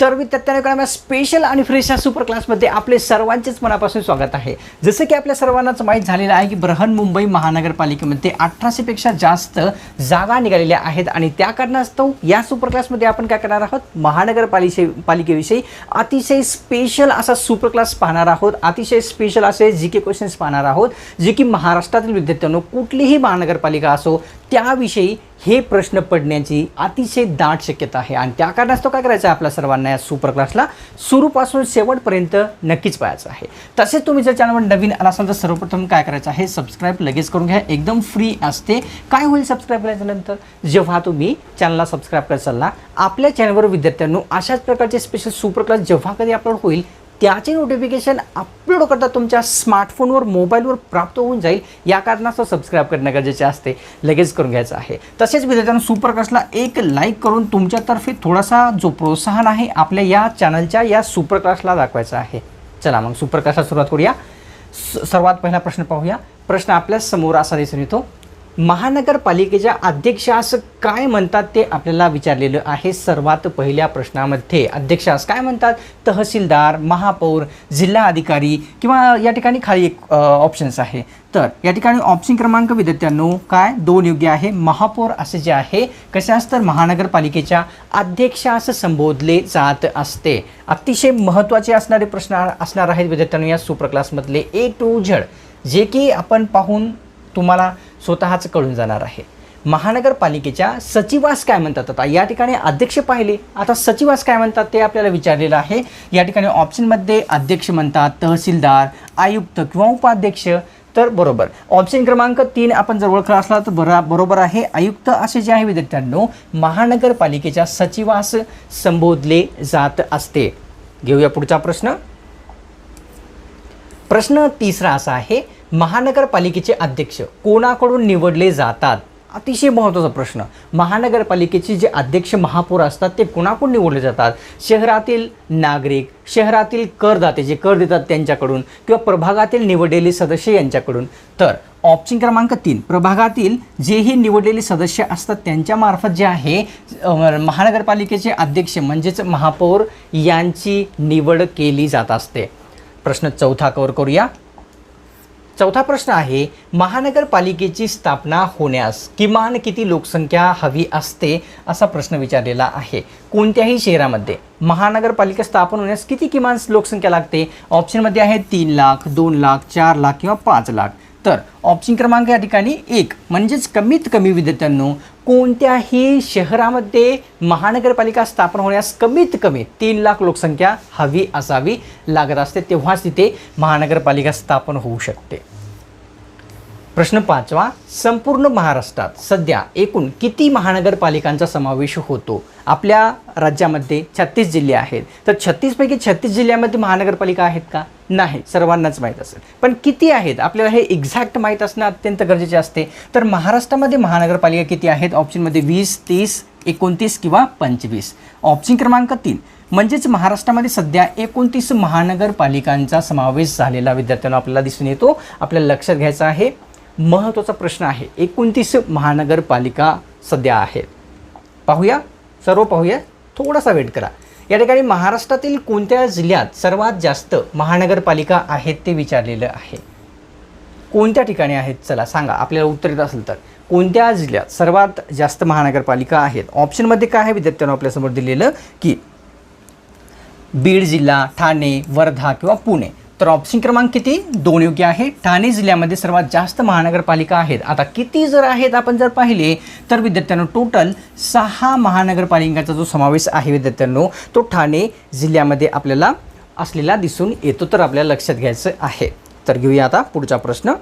तर मी विद्यार्थ्यांना स्पेशल आणि फ्रेश या सुपर क्लासमध्ये आपले सर्वांचेच मनापासून स्वागत आहे. जसं की आपल्या सर्वांनाच माहीत झालेलं आहे की बृहन मुंबई महानगरपालिकेमध्ये अठराशेपेक्षा जास्त जागा निघालेल्या आहेत आणि त्या कारणास्तव या सुपर क्लासमध्ये आपण काय करणार आहोत? महानगरपालिके पालिकेविषयी अतिशय स्पेशल असा सुपर क्लास पाहणार आहोत. अतिशय स्पेशल असे जी के क्वेश्चन्स पाहणार आहोत जे की महाराष्ट्रातील विद्यार्थ्यांनो कुठलीही महानगरपालिका असो त्याविषयी हे प्रश्न पडण्याची अतिशय दाट शक्यता आहे. आणि त्या कारणास्तव काय करायचं आहे आपल्या सर्वांना या सुपर क्लासला सुरूपासून शेवटपर्यंत नक्कीच पाहायचं आहे. तसेच तुम्ही जर चॅनलवर नवीन आला असाल तर सर्वप्रथम काय करायचं आहे? सबस्क्राईब लगेच करून घ्या. एकदम फ्री असते. काय होईल सबस्क्राईब केल्याच्यानंतर जेव्हा तुम्ही चॅनलला सबस्क्राईब करायचा आपल्या चॅनलवर विद्यार्थ्यांनो अशाच प्रकारचे स्पेशल सुपर क्लास जेव्हा कधी अपलोड होईल त्याचे नोटिफिकेशन अपलोड करता तुमच्या स्मार्टफोनवर मोबाईलवर प्राप्त होऊन जाईल. या कारणास्तव सबस्क्राईब करणं गरजेचे असते. लगेच करून घ्यायचं आहे. तसेच विद्यार्थ्यांना सुपरकास्टला एक लाईक करून तुमच्यातर्फे थोडासा जो प्रोत्साहन आहे आपल्या या चॅनलच्या या सुपर क्लासला दाखवायचा आहे. चला मग सुपरकास्टला सुरुवात करूया. स- सर्वात पहिला प्रश्न पाहूया. प्रश्न आपल्यासमोर असा दिसून येतो. महानगरपालिकेच्या अध्यक्षास काय म्हणतात ते आपल्याला विचारलेलं आहे. सर्वात पहिल्या प्रश्नामध्ये अध्यक्षास काय म्हणतात? तहसीलदार महापौर जिल्हा अधिकारी किंवा या ठिकाणी खाली एक ऑप्शन्स आहे. तर या ठिकाणी ऑप्शन क्रमांक विद्यार्थ्यांनो काय? दोन योग्य आहे. महापौर असे जे आहे कशास तर महानगरपालिकेच्या अध्यक्षास संबोधले जात असते. अतिशय महत्त्वाचे असणारे प्रश्न असणार आहेत विद्यार्थ्यांनो या सुपर क्लासमधले ए टू झड जे की आपण पाहून तुम्हाला स्वतःच कळून जाणार आहे. महानगरपालिकेच्या सचिवास काय म्हणतात? आता या ठिकाणी अध्यक्ष पाहिले. आता सचिवास काय म्हणतात ते आपल्याला विचारलेलं आहे. या ठिकाणी ऑप्शनमध्ये अध्यक्ष म्हणतात तहसीलदार आयुक्त किंवा उपाध्यक्ष. तर बरोबर. ऑप्शन क्रमांक तीन आपण जर ओळखला असला तर बरा बरोबर आहे. आयुक्त असे जे आहे विद्यार्थ्यांनो महानगरपालिकेच्या सचिवास संबोधले जात असते. घेऊया पुढचा प्रश्न. प्रश्न तिसरा असा आहे महानगरपालिकेचे अध्यक्ष कोणाकडून निवडले जातात? अतिशय महत्त्वाचा प्रश्न. महानगरपालिकेचे जे अध्यक्ष महापौर असतात ते कोणाकडून निवडले जातात? शहरातील नागरिक शहरातील करदाते जे कर देतात त्यांच्याकडून किंवा प्रभागातील निवडलेले सदस्य यांच्याकडून? तर ऑप्शन क्रमांक तीन प्रभागातील जेही निवडलेले सदस्य असतात त्यांच्यामार्फत जे आहे महानगरपालिकेचे अध्यक्ष म्हणजेच महापौर यांची निवड केली जात असते. प्रश्न चौथा कवर करूया. चौथा प्रश्न आहे महानगरपालिकेची स्थापना होण्यास किमान किती लोकसंख्या हवी असते असा प्रश्न विचारलेला आहे. कोणत्याही शहरामध्ये महानगरपालिका स्थापन होण्यास किती किमान लोकसंख्या लागते? ऑप्शनमध्ये आहे तीन लाख दोन लाख चार लाख किंवा पाच लाख. तर ऑप्शन क्रमांक या ठिकाणी एक. म्हणजेच कमीत कमी विद्यार्थ्यांनो कोणत्याही शहरामध्ये महानगरपालिका स्थापन होण्यास कमीत कमी तीन लाख लोकसंख्या हवी असावी लागत असते तेव्हाच तिथे महानगरपालिका स्थापन होऊ शकते. प्रश्न पाचवा संपूर्ण महाराष्ट्रात सध्या एकूण किती महानगरपालिकांचा समावेश होतो? आपल्या राज्यामध्ये छत्तीस जिल्हे आहेत. तर छत्तीसपैकी छत्तीस जिल्ह्यामध्ये महानगरपालिका आहेत का? नाही सर्वांनाच माहीत असेल. पण किती आहेत? आपल्याला हे एक्झॅक्ट माहीत असणं अत्यंत गरजेचे असते. तर महाराष्ट्रामध्ये महानगरपालिका किती आहेत? ऑप्शनमध्ये वीस तीस एकोणतीस किंवा पंचवीस. ऑप्शन क्रमांक तीन. म्हणजेच महाराष्ट्रामध्ये सध्या एकोणतीस महानगरपालिकांचा समावेश झालेला विद्यार्थ्यांना आपल्याला दिसून येतो. आपल्याला लक्षात घ्यायचं आहे. महत्त्वाचा प्रश्न आहे. एकोणतीस महानगरपालिका सध्या आहेत. पाहूया सर्व पाहूया थोडासा वेट करा. या ठिकाणी महाराष्ट्रातील कोणत्या जिल्ह्यात सर्वात जास्त महानगरपालिका आहेत ते विचारलेलं आहे. कोणत्या ठिकाणी आहेत? चला सांगा. आपल्याला उत्तर येत असेल तर. कोणत्या जिल्ह्यात सर्वात जास्त महानगरपालिका आहेत? ऑप्शनमध्ये काय आहे विद्यार्थ्यांना आपल्यासमोर दिलेलं? की बीड जिल्हा ठाणे वर्धा किंवा पुणे. तर ऑप्शन क्रमांक किती? दोन योग्य आहे. ठाणे जिल्ह्यामध्ये सर्वात जास्त महानगरपालिका आहेत. आता किती जर आहेत आपण जर पाहिले तर विद्यार्थ्यांनो टोटल सहा महानगरपालिकांचा जो समावेश आहे विद्यार्थ्यांनो तो ठाणे जिल्ह्यामध्ये आपल्याला असलेला दिसून येतो. तर आपल्याला लक्षात घ्यायचं आहे. तर घेऊया आता पुढचा प्रश्न.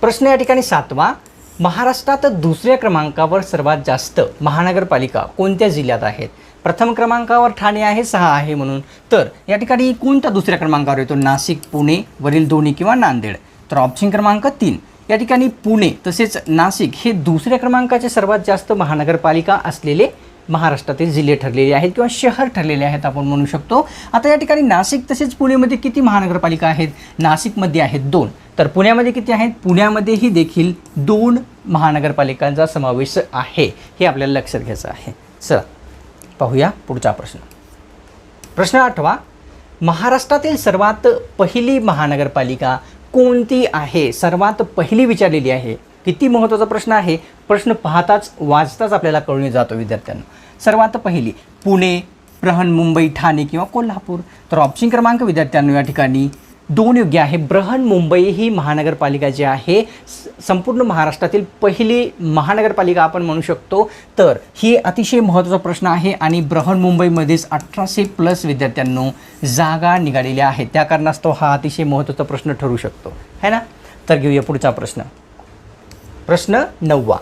प्रश्न या ठिकाणी सातवा. महाराष्ट्रात दुसऱ्या क्रमांकावर सर्वात जास्त महानगरपालिका कोणत्या जिल्ह्यात आहेत? प्रथम क्रमांकावर ठाणे आहे सहा आहे म्हणून. तर या ठिकाणी कोणत्या दुसऱ्या क्रमांकावर येतो? नाशिक पुणे वरील दोन्ही किंवा नांदेड? तर ऑप्शन क्रमांक तीन. या ठिकाणी पुणे तसेच नाशिक हे दुसऱ्या क्रमांकाचे सर्वात जास्त महानगरपालिका असलेले महाराष्ट्रातील जिल्हे ठरलेले आहेत किंवा शहर ठरलेले आहेत आपण म्हणू शकतो. आता या ठिकाणी नाशिक तसेच पुणेमध्ये किती महानगरपालिका आहेत? नाशिकमध्ये आहेत दोन. तर पुण्यामध्ये किती आहेत? पुण्यामध्येही देखील दोन महानगरपालिकांचा समावेश आहे. हे आपल्याला लक्षात घ्यायचं आहे. चला. पाहूया पुढचा प्रश्न. प्रश्न आठवा महाराष्ट्रातील सर्वात पहिली महानगरपालिका कोणती आहे? सर्वात पहिली विचारलेली आहे. किती महत्त्वाचा प्रश्न आहे? प्रश्न पाहताच वाचताच आपल्याला कळून जातो विद्यार्थ्यांना. सर्वात पहिली पुणे बृहन मुंबई ठाणे किंवा कोल्हापूर. तर ऑप्शन क्रमांक विद्यार्थ्यांना या ठिकाणी दोन योग्य आहे. बृहन मुंबई ही महानगरपालिका जी आहे स- संपूर्ण महाराष्ट्रातील पहिली महानगरपालिका आपण म्हणू शकतो. तर ही अतिशय महत्त्वाचा प्रश्न आहे आणि बृहन मुंबईमध्येच अठराशे प्लस विद्यार्थ्यांनो जागा निघालेल्या आहेत. त्या कारणास्तव हा अतिशय महत्त्वाचा प्रश्न ठरू शकतो. है ना? तर घेऊया पुढचा प्रश्न. प्रश्न नववा.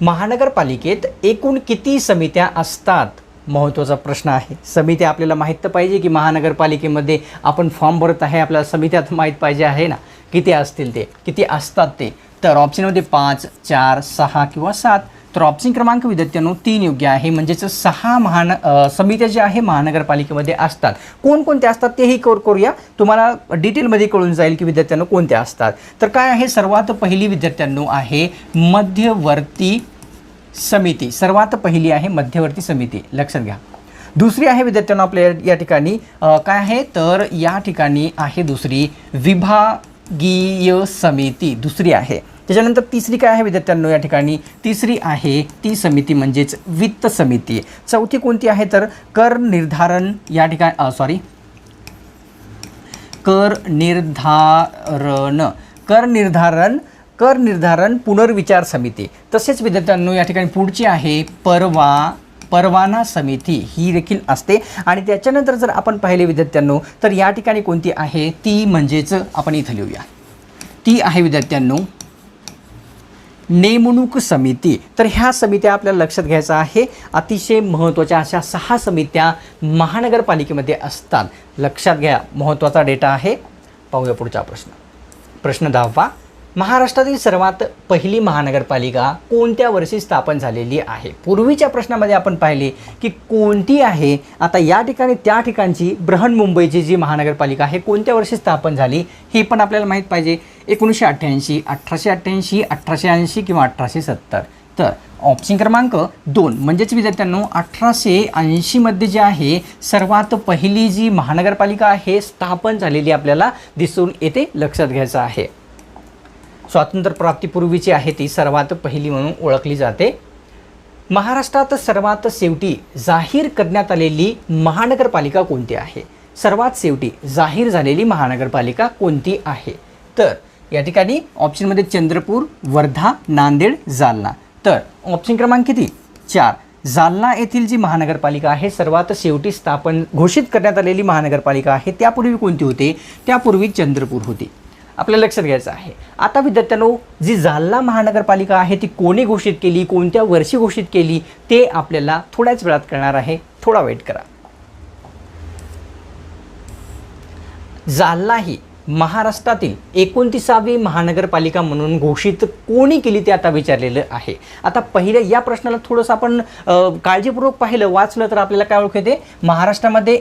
महानगरपालिकेत एकूण किती समित्या असतात? महत्त्वाचा प्रश्न आहे. समित्या आपल्याला माहीत तर पाहिजे की महानगरपालिकेमध्ये आपण फॉर्म भरत आहे आपल्याला समित्यात माहीत पाहिजे आहे ना? किती असतील ते? किती असतात ते? तर ऑप्शनमध्ये पाच चार सहा किंवा सात. तर ऑप्शन क्रमांक विद्यार्थ्यांनो तीन योग्य आहे. म्हणजेच सहा महान समित्या ज्या आहे महानगरपालिकेमध्ये असतात. कोणकोणत्या असतात तेही कवर करूया. तुम्हाला डिटेलमध्ये कळून जाईल की विद्यार्थ्यांनो कोणत्या असतात. तर काय आहे सर्वात पहिली विद्यार्थ्यांनो आहे मध्यवर्ती समिती. सर्वात पहिली आहे मध्यवर्ती समिती. लक्षात घ्या. दुसरी आहे विद्यार्थ्यांना आपल्या या- ठिकाणी. काय आहे? तर या ठिकाणी आहे दुसरी विभागीय समिती. दुसरी आहे. त्याच्यानंतर तिसरी काय आहे विद्यार्थ्यांनो या ठिकाणी? तिसरी आहे ती समिती म्हणजेच वित्त समिती. चौथी कोणती आहे? तर कर निर्धारण या ठिकाणी सॉरी कर निर्धारण. कर निर्धारण कर निर्धारण पुनर्विचार समिती. तसेच विद्यार्थ्यांनो या ठिकाणी पुढची आहे परवा परवाना समिती. ही देखील असते. आणि त्याच्यानंतर जर आपण पाहिले विद्यार्थ्यांनो तर या ठिकाणी कोणती आहे? ती म्हणजेच आपण इथं लिहूया. ती आहे विद्यार्थ्यांनो नेमणूक समिती. तर ह्या समित्या आपल्याला लक्षात घ्यायचं आहे. अतिशय महत्त्वाच्या अशा सहा समित्या महानगरपालिकेमध्ये असतात. लक्षात घ्या महत्त्वाचा डेटा आहे. पाहूया पुढचा प्रश्न. प्रश्न दहावा. महाराष्ट्रातील सर्वात पहिली महानगरपालिका कोणत्या वर्षी स्थापन झालेली आहे? पूर्वीच्या प्रश्नामध्ये आपण पाहिले की कोणती आहे? आता या ठिकाणी त्या ठिकाणची बृहन मुंबईची जी महानगरपालिका आहे कोणत्या वर्षी स्थापन झाली हे पण आपल्याला माहीत पाहिजे. एकोणीसशे अठ्ठ्याऐंशी अठराशे अठ्ठ्याऐंशी अठराशे ऐंशी किंवा अठराशे सत्तर. तर ऑप्शन क्रमांक दोन म्हणजेच विद्यार्थ्यांनो अठराशे ऐंशीमध्ये जे आहे सर्वात पहिली जी महानगरपालिका आहे स्थापन झालेली आपल्याला दिसून येते लक्षात घ्यायचं आहे. स्वातंत्र्यप्राप्तीपूर्वीची आहे ती सर्वात पहिली म्हणून ओळखली जाते. महाराष्ट्रात सर्वात शेवटी जाहीर करण्यात आलेली महानगरपालिका कोणती आहे? सर्वात शेवटी जाहीर झालेली महानगरपालिका कोणती आहे? तर या ठिकाणी ऑप्शनमध्ये चंद्रपूर वर्धा नांदेड जालना. तर ऑप्शन क्रमांक किती? चार. जालना येथील जी महानगरपालिका आहे सर्वात शेवटी स्थापन घोषित करण्यात आलेली महानगरपालिका आहे त्यापूर्वी कोणती होती? त्यापूर्वी चंद्रपूर होती. आपल्याला लक्षात घ्यायचं आहे. आता विद्यार्थ्यांनो जी जालना महानगरपालिका आहे ती कोणी घोषित केली कोणत्या वर्षी घोषित केली ते आपल्याला थोड्याच वेळात कळणार आहे. थोडा वेट करा. जालना ही महाराष्ट्रातील एकोणतीसावी महानगरपालिका म्हणून घोषित कोणी केली ते आता विचारलेलं आहे. आता पहिल्या या प्रश्नाला थोडंसं आपण काळजीपूर्वक पाहिलं वाचलं तर आपल्याला काय ओळख येते? महाराष्ट्रामध्ये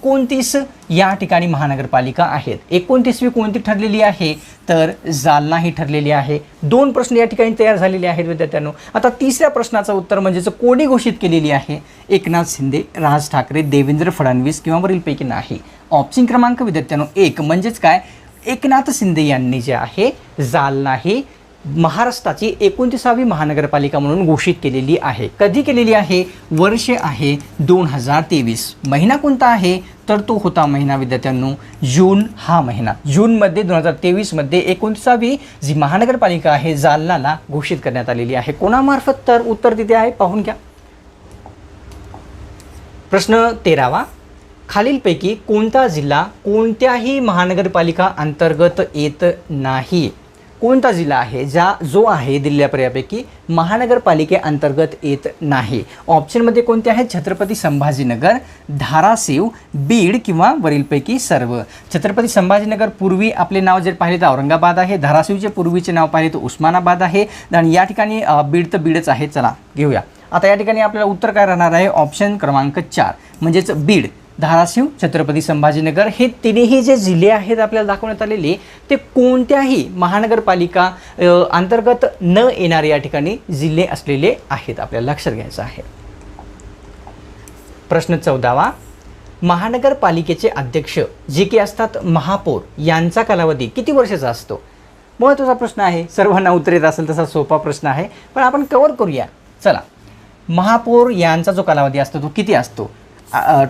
एकोणतीस या ठिकाणी महानगरपालिका आहेत. एकोणतीसवी कोणती ठरलेली आहे? तर जालना ही ठरलेली आहे. दोन प्रश्न या ठिकाणी तयार झालेले आहेत विद्यार्थ्यांनो. आता तिसऱ्या प्रश्नाचं उत्तर म्हणजेच कोणी घोषित केलेली आहे एकनाथ शिंदे राज ठाकरे देवेंद्र फडणवीस किंवा वरीलपैकी नाही. ऑप्शन क्रमांक विद्यार्थ्यांनो एक. म्हणजेच काय? एकनाथ शिंदे यांनी जे आहे जालना ही महाराष्ट्राची एकोणतीसावी महानगरपालिका म्हणून घोषित केलेली आहे. कधी केलेली आहे? वर्ष आहे दोन हजार तेवीस. महिना कोणता आहे? तर तो होता महिना विद्यार्थ्यांनो जून हा महिना. जूनमध्ये दोन हजार तेवीसमध्ये एकोणतीसावी जी महानगरपालिका आहे जालनाला घोषित करण्यात आलेली आहे. कोणामार्फत? तर उत्तर तिथे आहे. पाहून घ्या. प्रश्न तेरावा. खालीलपैकी कोणता जिल्हा कोणत्याही महानगरपालिका अंतर्गत येत नाही? कोणता जिल्हा आहे ज्या जो आहे दिल्ल्यापर्यापैकी महानगरपालिकेअंतर्गत येत नाही? ऑप्शनमध्ये कोणते आहेत? छत्रपती संभाजीनगर धाराशिव बीड किंवा वरीलपैकी सर्व. छत्रपती संभाजीनगर पूर्वी आपले नाव जर पाहिले तर औरंगाबाद आहे धाराशिवचे पूर्वीचे नाव पाहिले तर उस्मानाबाद आहे. आणि या ठिकाणी बीड तर बीडच आहे. चला घेऊया. आता या ठिकाणी आपल्याला उत्तर काय राहणार आहे? ऑप्शन क्रमांक चार म्हणजेच बीड. धाराशिव छत्रपती संभाजीनगर हे तिन्ही जे जिल्हे आहेत आपल्याला दाखवण्यात आलेले ते कोणत्याही महानगरपालिका अंतर्गत न येणारे या ठिकाणी जिल्हे असलेले आहेत आपल्याला लक्षात घ्यायचं आहे. प्रश्न चौदावा महानगरपालिकेचे अध्यक्ष जे की असतात महापौर यांचा कालावधी किती वर्षाचा असतो? महत्त्वाचा प्रश्न आहे. सर्वांना उत्तर येत असेल तसा सोपा प्रश्न आहे. पण आपण कवर करूया. चला. महापौर यांचा जो कालावधी असतो तो किती असतो?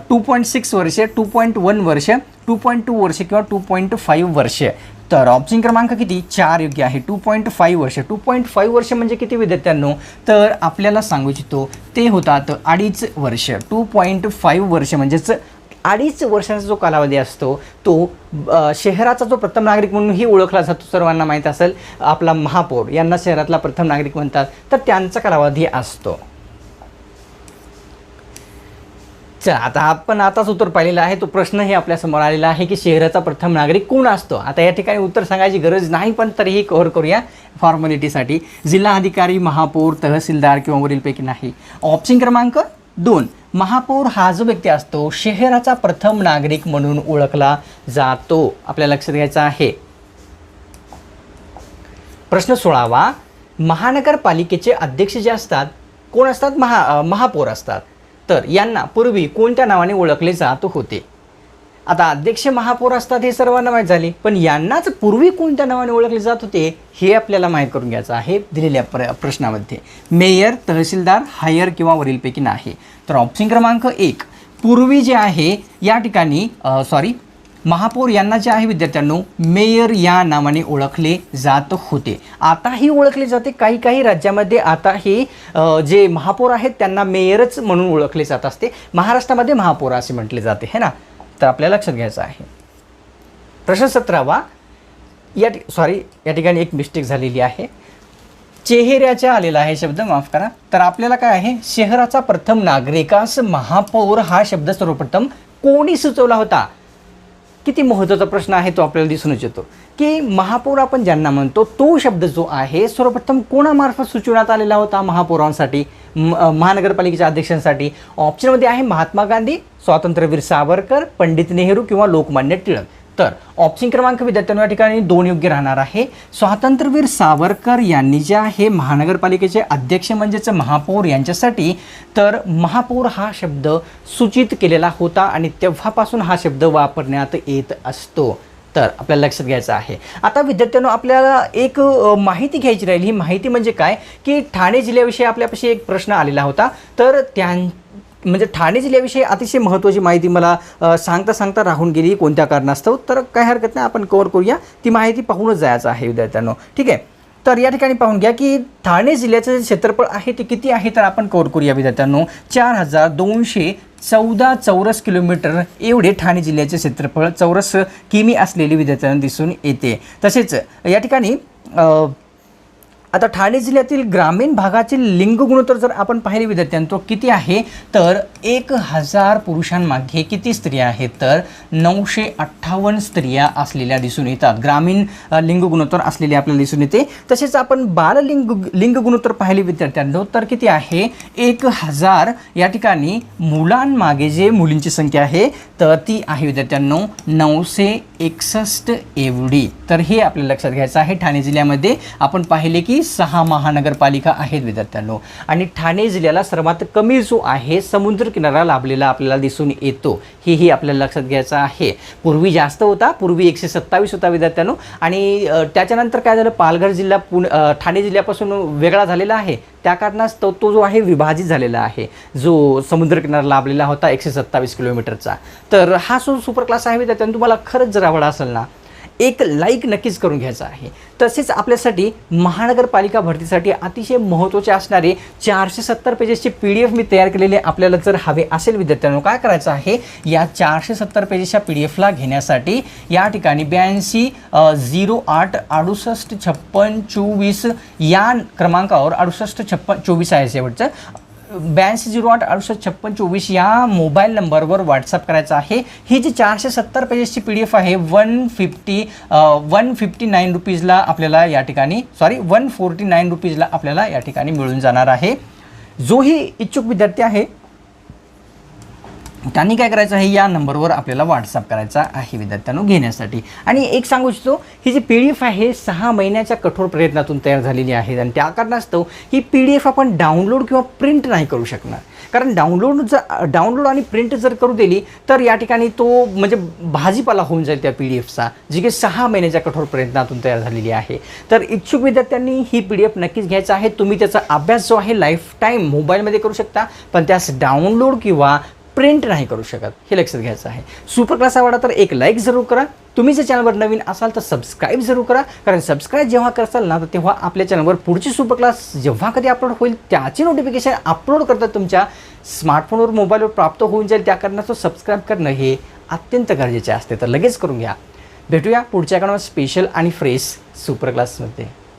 टू पॉईंट सिक्स वर्ष टू पॉईंट वन वर्ष टू पॉईंट टू वर्ष किंवा टू पॉईंट फाईव्ह वर्ष. तर ऑप्शन क्रमांक किती? चार योग्य आहे. टू पॉईंट फाईव्ह वर्ष. टू पॉईंट फाईव्ह वर्ष म्हणजे किती विद्यार्थ्यांनो? तर आपल्याला सांगू इच्छितो ते होतात अडीच वर्ष. टू पॉईंट फाईव्ह वर्ष म्हणजेच अडीच वर्षांचा जो कालावधी असतो तो शहराचा जो प्रथम नागरिक म्हणूनही ओळखला जातो सर्वांना माहीत असेल आपला महापौर. यांना शहरातला प्रथम नागरिक म्हणतात तर त्यांचा कालावधी असतो. चला आता आपण आताच उत्तर पाहिलेलं आहे. तो प्रश्नही आपल्यासमोर आलेला आहे की शहराचा प्रथम नागरिक कोण असतो? आता या ठिकाणी उत्तर सांगायची गरज नाही पण तरीही कव्हर करूया फॉर्मॅलिटीसाठी जिल्हा अधिकारी महापौर तहसीलदार किंवा वरीलपैकी नाही. ऑप्शन क्रमांक दोन. महापौर हा जो व्यक्ती असतो शहराचा प्रथम नागरिक म्हणून ओळखला जातो. आपल्या लक्षात घ्यायचा आहे. प्रश्न सोळावा. महानगरपालिकेचे अध्यक्ष जे असतात कोण असतात? महा महापौर असतात. तर यांना पूर्वी कोणत्या नावाने ओळखले जात होते? आता अध्यक्ष महापौर असतात हे सर्वांना माहीत झाले पण यांनाच पूर्वी कोणत्या नावाने ओळखले जात होते हे आपल्याला माहीत करून घ्यायचं आहे दिलेल्या प्र प्रश्नामध्ये. मेयर तहसीलदार हायर किंवा वरीलपैकी नाही. तर ऑप्शन क्रमांक एक पूर्वी जे आहे या ठिकाणी सॉरी महापौर यांना जे आहे विद्यार्थ्यांनो मेयर या नावाने ओळखले जात होते. आताही ओळखले जाते काही काही राज्यामध्ये आताही हे जे महापौर आहेत त्यांना मेयरच म्हणून ओळखले जात असते. महाराष्ट्रामध्ये महापौर असे म्हटले जाते है ना? तर आपल्याला लक्षात घ्यायचं आहे. प्रश्न सतरावा. या सॉरी या ठिकाणी एक मिस्टेक झालेली आहे. चेहऱ्याच्या आलेला आहे शब्द माफ करा. तर आपल्याला काय आहे? शहराचा प्रथम नागरिकास महापौर हा शब्द सर्वप्रथम कोणी सुचवला होता? किती महत्त्वाचा प्रश्न आहे तो आपल्याला दिसूनच येतो. की महापौर आपण ज्यांना म्हणतो तो शब्द जो आहे सर्वप्रथम कोणामार्फत सुचवण्यात आलेला होता महापौरांसाठी म- महानगरपालिकेच्या अध्यक्षांसाठी? ऑप्शनमध्ये आहे महात्मा गांधी स्वातंत्र्यवीर सावरकर पंडित नेहरू किंवा लोकमान्य टिळक. तर ऑप्शन क्रमांक विद्यार्थ्यांना या ठिकाणी दोन योग्य राहणार आहे. स्वातंत्र्यवीर सावरकर यांनी जे आहे महानगरपालिकेचे अध्यक्ष म्हणजेच महापौर यांच्यासाठी तर महापौर हा शब्द सूचित केलेला होता आणि तेव्हापासून हा शब्द वापरण्यात येत असतो. तर आपल्याला लक्षात घ्यायचं आहे. आता विद्यार्थ्यांनो आपल्याला एक माहिती घ्यायची राहील. ही माहिती म्हणजे काय? की ठाणे जिल्ह्याविषयी आपल्यापाशी एक प्रश्न आलेला होता. तर त्यां म्हणजे ठाणे जिल्ह्याविषयी अतिशय महत्त्वाची माहिती मला सांगता सांगता राहून गेली कोणत्या कारणास्तव. तर काही हरकत नाही आपण कवर करूया. ती माहिती पाहूनच जायचं आहे विद्यार्थ्यांनो. ठीक आहे? तर या ठिकाणी पाहून घ्या की ठाणे जिल्ह्याचं जे क्षेत्रफळ आहे ते किती आहे तर आपण कवर करूया विद्यार्थ्यांनो. चार हजार दोनशे चौदा चौरस किलोमीटर एवढे ठाणे जिल्ह्याचे क्षेत्रफळ चौरस किमी असलेले विद्यार्थ्यांना दिसून येते. तसेच या ठिकाणी आता ठाणे जिल्ह्यातील ग्रामीण भागातील लिंग गुणोत्तर जर आपण पाहिले विद्यार्थ्यांतो किती आहे? तर एक हजार पुरुषांमागे किती स्त्रिया आहेत? तर नऊशे अठ्ठावन्न स्त्रिया असलेल्या दिसून येतात. ग्रामीण लिंग गुणोत्तर असलेले आपल्याला दिसून येते. तसेच आपण बाललिंग लिंग गुणोत्तर पाहिले विद्यार्थ्यांनो तर किती आहे? एक हजार. या ठिकाणी मुलांमागे जे मुलींची संख्या आहे तर ती आहे विद्यार्थ्यांनो नऊशे एकसष्ट एवढी. तर हे आपल्याला लक्षात घ्यायचं आहे. ठाणे जिल्ह्यामध्ये आपण पाहिले की सहा महानगरपालिका आहेत विद्यार्थ्यांनो. आणि ठाणे जिल्ह्याला सर्वात कमी जो आहे समुद्रकिनारा लाभलेला आपल्याला दिसून येतो. हेही आपल्याला लक्षात घ्यायचं आहे. पूर्वी जास्त होता पूर्वी एकशे सत्तावीस होता विद्यार्थ्यांनो. आणि त्याच्यानंतर काय झालं? पालघर जिल्हा पुण ठाणे जिल्ह्यापासून वेगळा झालेला आहे. त्या कारणास्तव तो जो आहे विभाजित झालेला आहे. जो समुद्रकिनारा लाभलेला होता एकशे सत्तावीस किलोमीटरचा. तर हा जो सुपर क्लास आहे विद्यार्थ्यांनो तुम्हाला खरंच जर आवड असेल ना एक लाईक नक्कीच करून घ्यायचा आहे. तसेच आपल्यासाठी महानगरपालिका भरतीसाठी अतिशय महत्त्वाचे असणारे चारशे सत्तर पेजेसचे पी डी एफ मी तयार केलेले आपल्याला जर हवे असेल विद्यार्थ्यांनो काय करायचं आहे? या चारशे सत्तर पेजेसच्या पी डी एफला घेण्यासाठी या ठिकाणी ब्याऐंशी झिरो आठ अडुसष्ट छप्पन चोवीस या क्रमांकावर अडुसष्ट छप्पन चोवीस आहे शेवटचं. ब्याऐंशी झिरो आठ अडुसष्ट छप्पन चोवीस या मोबाईल नंबरवर व्हॉट्सअप करायचं आहे. ही जी चारशे सत्तर पेजेसची पी डी एफ आहे one fifty one fifty nine रुपीजला आपल्याला या ठिकाणी सॉरी वन फोर्टी नाईन रुपीजला आपल्याला या ठिकाणी मिळून जाणार आहे. जोही इच्छुक विद्यार्थी आहे त्यांनी काय करायचं आहे? या नंबरवर आपल्याला व्हॉट्सअप करायचा आहे विद्यार्थ्यांनो घेण्यासाठी. आणि एक सांगू इच्छितो ही जी पी डी एफ आहे सहा महिन्याच्या कठोर प्रयत्नातून तयार झालेली आहे. आणि त्या कारणास्तव ही पी डी एफ आपण डाउनलोड किंवा प्रिंट नाही करू शकणार. कारण डाउनलोड जर डाउनलोड आणि प्रिंट जर करू दिली तर या ठिकाणी तो म्हणजे भाजीपाला होऊन जाईल त्या पी डी एफचा जी की सहा महिन्याच्या कठोर प्रयत्नातून तयार झालेली आहे. तर इच्छुक विद्यार्थ्यांनी ही पी डी एफ नक्कीच घ्यायचा आहे. तुम्ही त्याचा अभ्यास जो आहे लाईफ टाईम मोबाईलमध्ये करू शकता. पण त्यास डाउनलोड किंवा प्रिंट नाही करू शकत. हे लक्षात घ्यायचं आहे. सुपर क्लास आवडला तर एक लाईक जरूर करा. तुम्ही जर चॅनलवर नवीन असाल तर सबस्क्राईब जरूर करा. कारण सबस्क्राईब जेव्हा करसाल ना तर तेव्हा आपल्या चॅनलवर पुढची सुपर क्लास जेव्हा कधी अपलोड होईल त्याची नोटिफिकेशन अपलोड करता तुमच्या स्मार्टफोनवर मोबाईलवर प्राप्त होऊन जाईल. त्या कारणाचं सबस्क्राईब करणं हे अत्यंत गरजेचे असते. तर लगेच करून घ्या. भेटूया पुढच्या एका स्पेशल आणि फ्रेश सुपर क्लासमध्ये